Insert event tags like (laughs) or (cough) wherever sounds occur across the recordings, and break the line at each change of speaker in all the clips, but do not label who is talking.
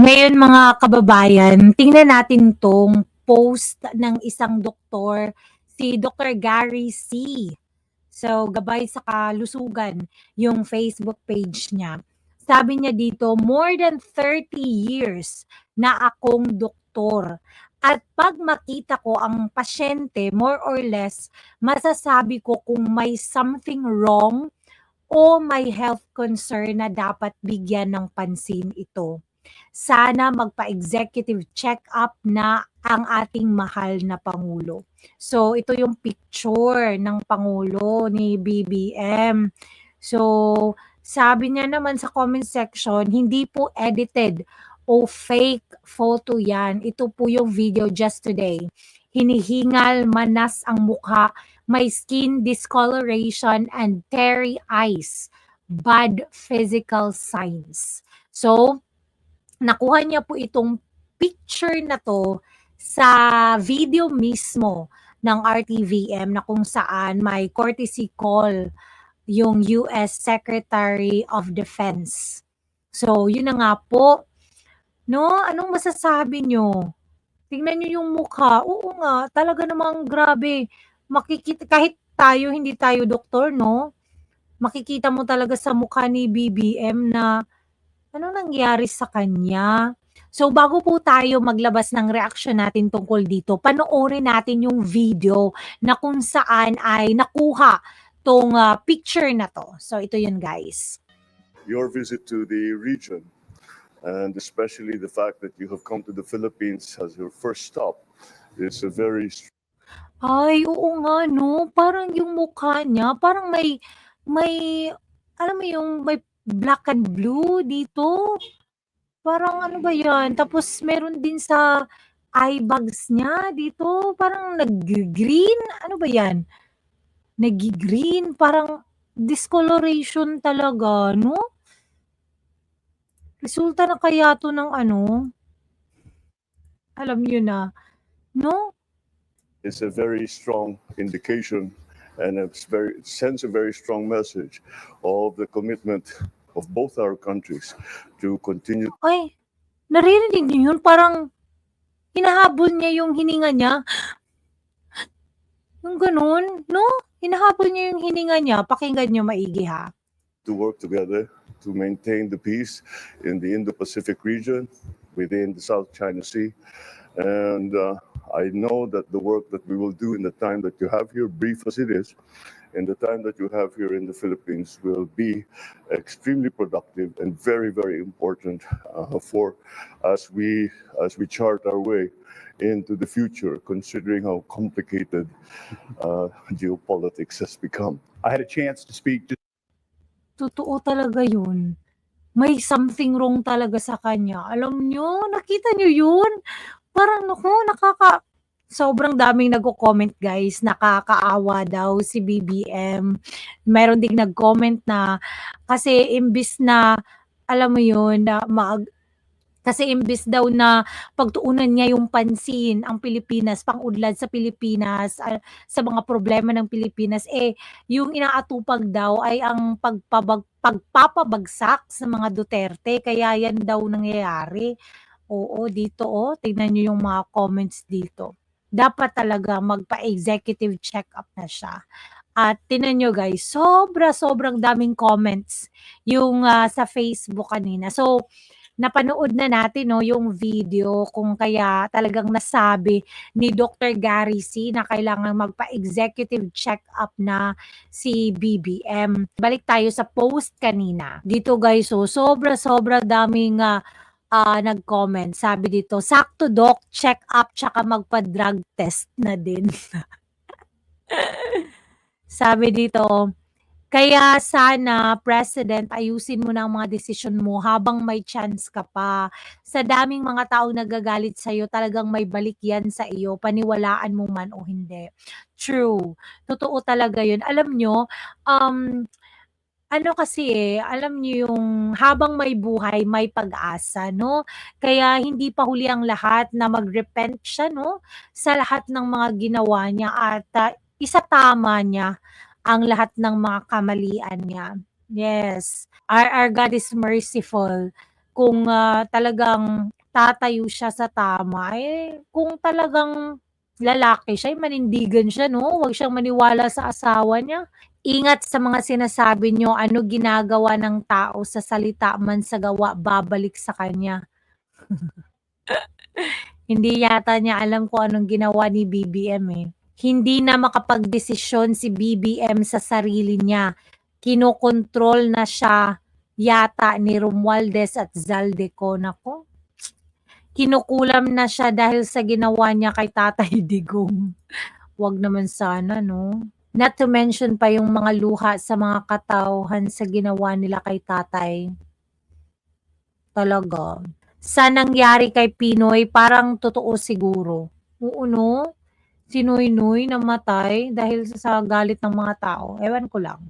Ngayon mga kababayan, tingnan natin 'tong post ng isang doktor, si Dr. Gary C. So, gabay sa kalusugan yung Facebook page niya. Sabi niya dito, "More than 30 years na akong doktor at 'pag makita ko ang pasyente, more or less, masasabi ko kung may something wrong o may health concern na dapat bigyan ng pansin ito. Sana magpa-executive check-up na ang ating mahal na pangulo." So, ito yung picture ng pangulo ni BBM. So, sabi niya naman sa comment section, hindi po edited o fake photo yan. Ito po yung video just today. Hinihingal, manas ang mukha, may skin discoloration and teary eyes. Bad physical signs. So, nakuha niya po itong picture na to sa video mismo ng RTVM na kung saan may courtesy call yung US Secretary of Defense. So, yun na nga po. No, anong masasabi nyo? Tingnan nyo yung mukha. Oo nga, talaga namang grabe. Makikita, kahit tayo, hindi tayo doktor, no? Makikita mo talaga sa mukha ni BBM na ano nangyari sa kanya. So, bago po tayo maglabas ng reaksyon natin tungkol dito, panoorin natin yung video na kung saan ay nakuha tong uh, picture na to. So, ito yun guys.
your visit to the region, and especially the fact that you have come to the Philippines as your first stop, is a very
Ay, oo nga, no? Parang yung mukha niya, parang may, may, alam mo yung may black and blue dito. Parang ano ba yan? Tapos meron din sa eye bags niya dito, parang nag-green. Ano ba yan? Nag-green, parang discoloration talaga, no? Resulta na kaya to ng ano? Alam niyo na, no?
is a very strong indication and it's very, it sends a very strong message of the commitment of both our countries to continue
Ay, naririnig niyo yun? Parang hinahabol niya yung hininga niya. Yung ganun, no? Hinahabol niya yung hininga niya. Pakinggan niyo maigi ha.
to work together to maintain the peace in the Indo-Pacific region within the South China Sea. And uh, I know that the work that we will do in the time that you have here, brief as it is, in the time that you have here in the Philippines will be extremely productive and very, very important uh, for as we as we chart our way into the future, considering how complicated uh, geopolitics has become.
I had a chance to speak to
Totoo talaga yun. May something wrong talaga sa kanya. Alam niyo, nakita niyo yun? Parang naku, nakaka... Sobrang daming nagko-comment guys, nakakaawa daw si BBM. Meron ding nag-comment na kasi imbis na alam mo yun, na mag, kasi imbis daw na pagtuunan niya yung pansin ang Pilipinas, pang-udlad sa Pilipinas, ah, sa mga problema ng Pilipinas, eh, yung inaatupag daw ay ang pagpabag pagpapabagsak sa mga Duterte, kaya yan daw nangyayari. Oo, dito oh, tignan niyo yung mga comments dito. Dapat talaga magpa-executive check-up na siya. At tignan niyo guys, sobra sobrang daming comments yung ah, sa Facebook kanina. So, napanood na natin no yung video kung kaya talagang nasabi ni Dr. Gary C na kailangan magpa-executive check-up na si BBM. Balik tayo sa post kanina. Dito guys, so sobra-sobra daming ah, ah, nag-comment. Sabi dito, sakto doc, check up tsaka magpa-drug test na din. (laughs) Sabi dito, kaya sana president ayusin mo na ang mga desisyon mo habang may chance ka pa. Sa daming mga taong nagagalit sa iyo, talagang may balik yan sa iyo, paniwalaan mo man o hindi. True. Totoo talaga 'yun. Alam nyo, um, ano kasi eh, alam niyo yung habang may buhay, may pag-asa, no? Kaya hindi pa huli ang lahat na mag-repent siya, no? Sa lahat ng mga ginawa niya at ah, isatama niya ang lahat ng mga kamalian niya. Yes. Our, our God is merciful. kung, ah, talagang tatayo siya sa tama, eh, kung talagang lalaki siya, eh, manindigan siya 'no, huwag siyang maniwala sa asawa niya. Ingat sa mga sinasabi niyo, ano ginagawa ng tao sa salita man sa gawa babalik sa kanya. (laughs) Hindi yata niya alam kung anong ginawa ni BBM, eh. Hindi na makapagdesisyon si BBM sa sarili niya, kinokontrol na siya yata ni Romualdez at Zaldico, naku. Kinukulam na siya dahil sa ginawa niya kay Tatay Digong. Wag naman sana 'no. Not to mention pa yung mga luha sa mga katauhan sa ginawa nila kay tatay. Talaga. Sa nangyari kay Pinoy parang totoo siguro. Oo 'no? Si Noynoy namatay dahil sa galit ng mga tao, ewan ko lang.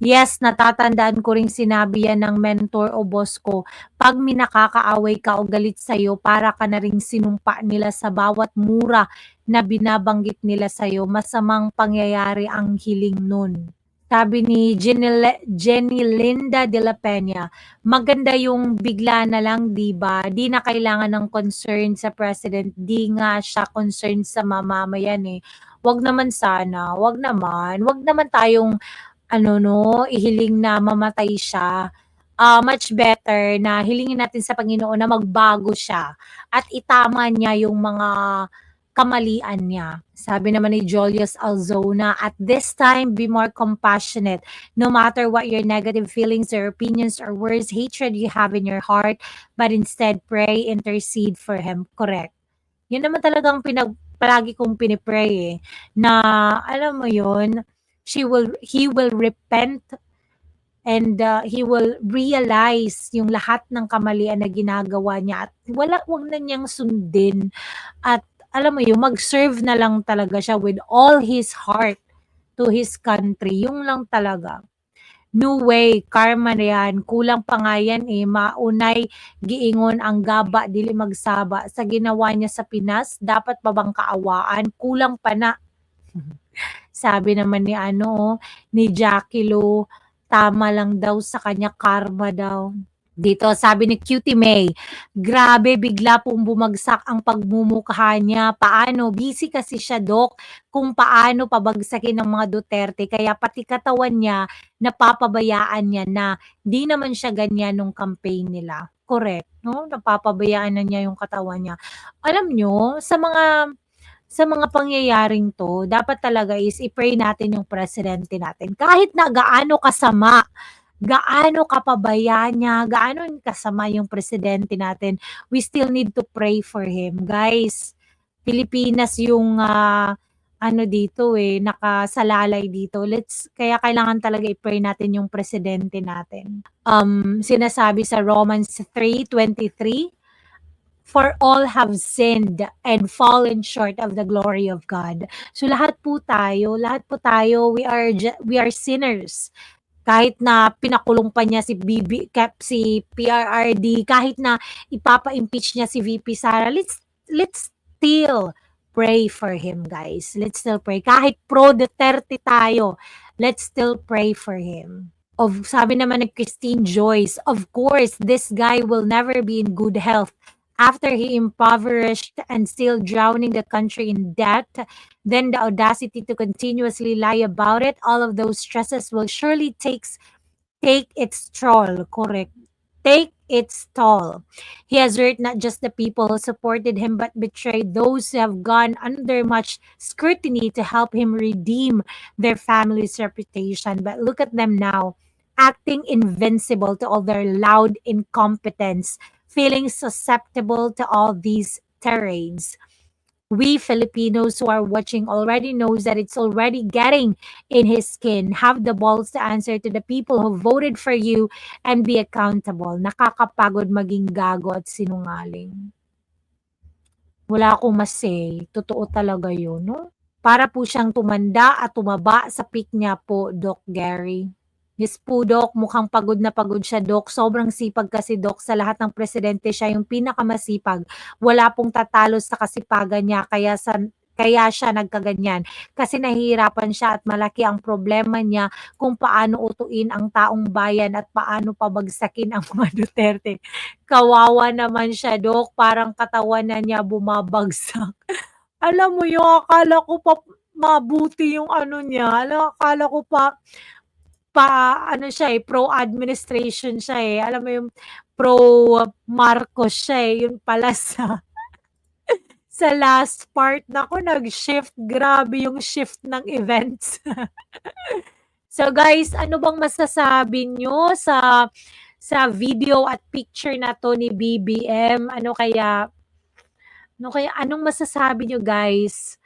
Yes, natatandaan ko ring sinabi yan ng mentor o boss ko, "'Pag may nakakaaway ka o galit sa'yo para ka na ring sinumpa nila sa bawat mura na binabanggit nila sa'yo, masamang pangyayari ang hiling nun." Sabi ni Jenile Jenny Linda de la Peña, "Maganda yung bigla na lang 'di ba? Di na kailangan ng concern sa president, di nga siya concerned sa mamamayan, eh." Wag naman sana, wag naman. Wag naman tayong ano 'no, ihiling na mamatay siya. Ah, much better na hilingin natin sa Panginoon na magbago siya at itama niya yung mga kamalian niya. Sabi naman ni Julius Alzona, "At this time, be more compassionate. No matter what your negative feelings or opinions or words, hatred you have in your heart, but instead pray, intercede for him." Correct. Yun naman talagang pinag palagi kong pini-pray, eh, na alam mo yun, she will he will repent and, uh, he will realize yung lahat ng kamalian na ginagawa niya at wala wag na niyang sundin at alam mo yun, mag-serve na lang talaga siya with all his heart to his country, yun lang talaga. No way, karma na yan, kulang pa nga yan, eh, maunay giingon ang gaba dili magsaba, sa ginawa niya sa Pinas dapat pa bang kaawaan, kulang pa na. (laughs) Sabi naman ni ano, ni Jackie Lou, tama lang daw sa kanya, karma daw. Dito sabi ni Cutie May, "Grabe bigla pong bumagsak ang pagmumukha niya, paano? Busy kasi siya Dok, kung paano pabagsakin ng mga Duterte kaya pati katawan niya napapabayaan niya na. Di naman siya ganyan nung campaign nila." Correct 'no, napapabayaan na niya yung katawan niya. Alam niyo sa mga sa mga pangyayaring 'to dapat talaga is i-pray natin yung presidente natin kahit na gaano kasama, gaano kapabaya niya, gaano kasama yung presidente natin, we still need to pray for him. Guys, Pilipinas yung, ah, ano dito, eh, nakasalalay dito. Let's kaya kailangan talaga i-pray natin yung presidente natin. Um, sinasabi sa Romans 3:23, "For all have sinned and fallen short of the glory of God." So lahat po tayo, lahat po tayo, we are we are sinners. Kahit na pinakulong pa niya si BB kep si PRRD, kahit na ipapa-impeach niya si VP Sara, let's let's still pray for him guys. Let's still pray. Kahit pro Duterte tayo, let's still pray for him. Of sabi naman ni Christine Joyce, "Of course, this guy will never be in good health after he impoverished and still drowning the country in debt, then the audacity to continuously lie about it, all of those stresses will surely takes take its toll." Correct. Take its toll. He has hurt not just the people who supported him but betrayed those who have gone under much scrutiny to help him redeem their family's reputation. But look at them now, acting invincible to all their loud incompetence, feeling susceptible to all these tirades. We Filipinos who are watching already knows that it's already getting in his skin. Have the balls to answer to the people who voted for you and be accountable. Nakakapagod maging gago at sinungaling. Wala akong ma-say, totoo talaga yun 'no. Para po siyang tumanda at tumaba sa peak niya po, Doc Gary. Yes po Doc, mukhang pagod na pagod siya Doc, sobrang sipag kasi Doc, sa lahat ng presidente siya yung pinakamasipag. Wala pong tatalo sa kasipagan niya kaya sa Kaya siya nagkaganyan. Kasi nahihirapan siya at malaki ang problema niya kung paano utuin ang taong bayan at paano pabagsakin ang (laughs) mga Duterte. Kawawa naman siya, Dok. Parang katawan na niya bumabagsak. (laughs) Alam mo yung akala ko pa mabuti yung ano niya. Alam, akala ko pa pa ano siya eh, pro-administration siya eh. Alam mo yung pro-Marcos siya eh. Yun pala (laughs) sa sa last part na ko nag-shift. Grabe yung shift ng events. (laughs) so guys, ano bang masasabi nyo sa sa video at picture na to ni BBM? Ano kaya ano kaya anong masasabi nyo guys?